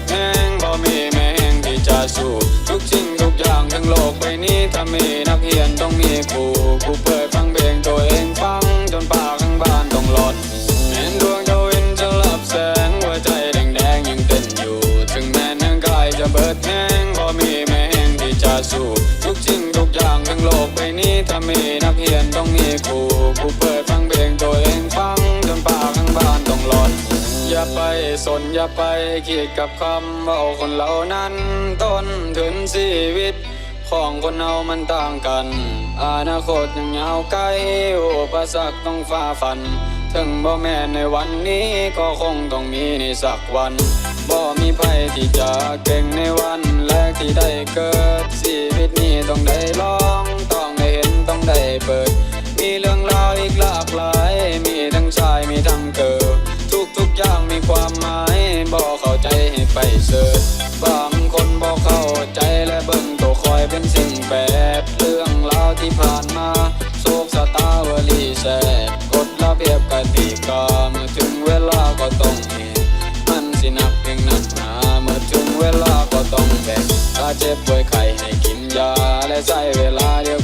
ดแห้งบ่มีแม่งที่จะสู้ทุกสิ่งทุกอย่างทั้งโลกใบนี้ถ้ามีนักเรียนต้องมีครูครูเปิดฟังเพลงตัวเองฟังจนปากข้างบ้านต้องหลอดเห็นดวงดาวินจะหลับแสงหัวใจแดงแดงยังเต้นอยู่ ถึงแม้นางกายจะเบิดแห้งบ่มีแม่งที่จะสู้ทุกสิ่งทุกอย่างทั้งโลกใบนี้ถ้ามีนักเรียนต้องมีครูครูเปิด ไปสนอย่าไปคิดกับคำว่าคนเหล่านั้น ต้นถึงชีวิต ของคนเอามันต่างกัน อนาคตยังยาวไกลอุปสรรคต้องฝ่าฟัน ถึงบ่แม่ในวันนี้ก็คงต้องมีในสักวันบ่มีไพ่ที่จะเก่งในวันแรกที่ได้เกิดชีวิตนี้ต้องได้ลอง ต้องได้เห็นต้องได้เปิด มีเรื่อง เสิร์ชบางคนบอกเข้าใจและเบิ่งตัวคอยเป็นสิ่งแปลกเรื่องราวที่ผ่านมาโศกสตาวลีแสดกฎระเบียบกติกาเมื่อถึงเวลาก็ต้องเห็นมันสินักเพียงหนักหนาเมื่อถึงเวลาก็ต้องแบ่งถ้าเจ็บป่วยไข้ให้กินยาและใช้เวลาเดียว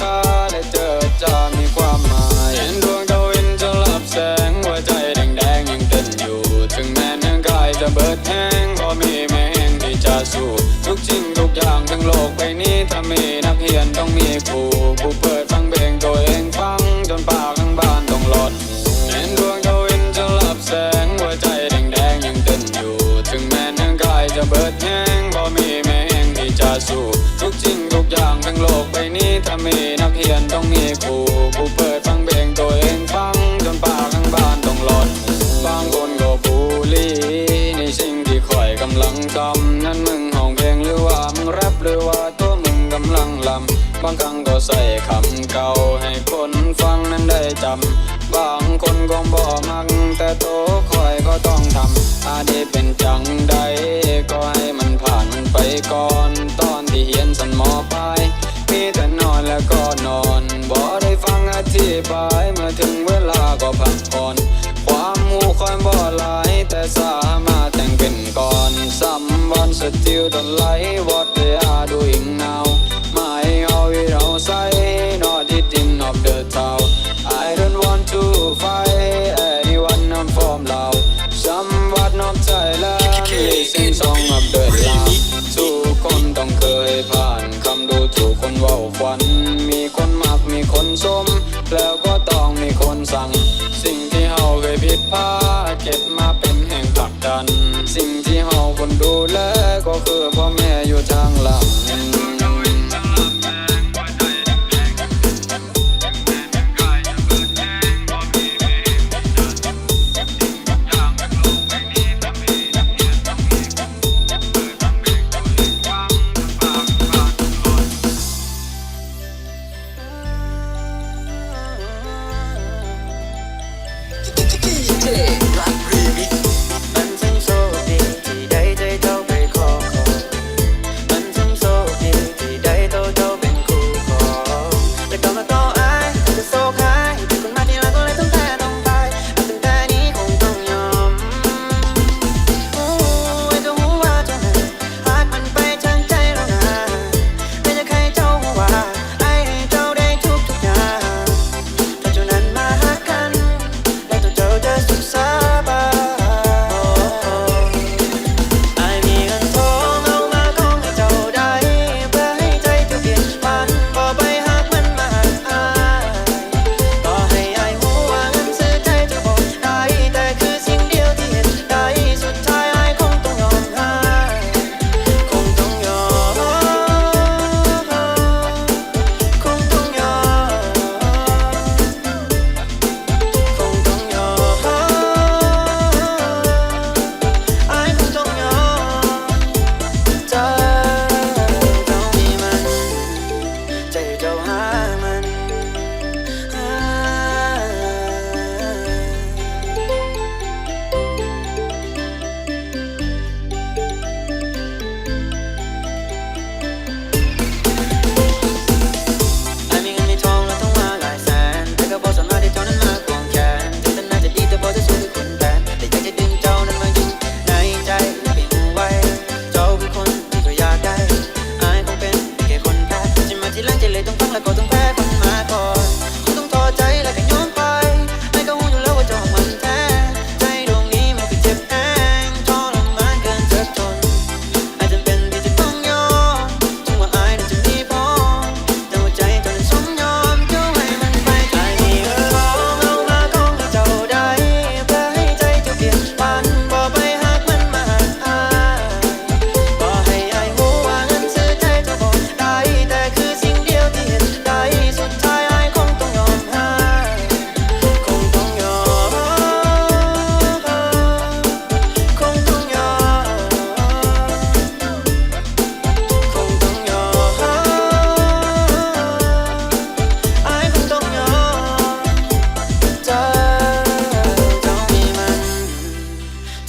ค่าและเจอจะมีความหมายเห็นดวงดาวินจะลับแสงหัวใจแดงๆยังเต้นอยู่ ถึงแม้ร่างกายจะเบิดแห้งก็มีแม่แห้งที่จะสู้ทุกสิ่งทุกอย่างทั้งโลกใบนี้ถ้ามีนักเรียนต้องมีครูผู้เปิดฟังเพลงตัวเองฟังจนปากทั้งบ้านต้องหลอนเห็นดวงดาวินจะลับแสงหัวใจแดงๆยังเต้นอยู่ ถึงแม้ร่างกายจะเบิดแห้งก็มีแม่แห้งที่จะสู้ทุกสิ่งังทั้งโลกใบนี้ถ้ามีนักเรียนต้องมีครูผู้เปิดฟังเพลงตัวเองฟังจนปากทั้งบ้านต้องหลอนบางคนก็บูลลี่ในสิ่งที่คอยกำลังทำนั่นมึงห้องเพลงหรือว่ามึงแรปหรือว่าตัวมึงกำลังลำบางครั้งก็ใส่คำเก่าให้คนฟังนั้นได้จำบางคนก็บอกมักแต่โตคอยก็ต้องทำอาดีเป็น สม แล้วก็ต้องมีคนสั่ง สิ่งที่เฮาเคยผิดพลาดเก็บมาเป็นแห่งผลักดัน สิ่งที่เฮาคนดูแลก็คือพ่อแม่อยู่ทางหลัง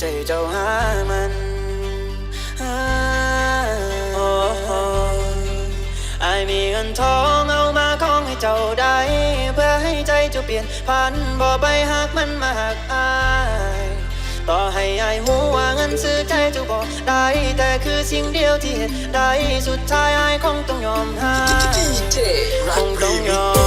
ใจเจ้าหามันไอมีเงินทองเอามาของให้เจ้าได้ เพื่อให้ใจเจ้าเปลี่ยนพันบ่ไปหักมันมาหักไอต่อให้อายหูว่าเงินซื้อใจเจ้าบ่ได้ แต่คือสิ่งเดียวที่เห็นได้ สุดท้ายไอาคงต้องยอมให้คงต้องยอม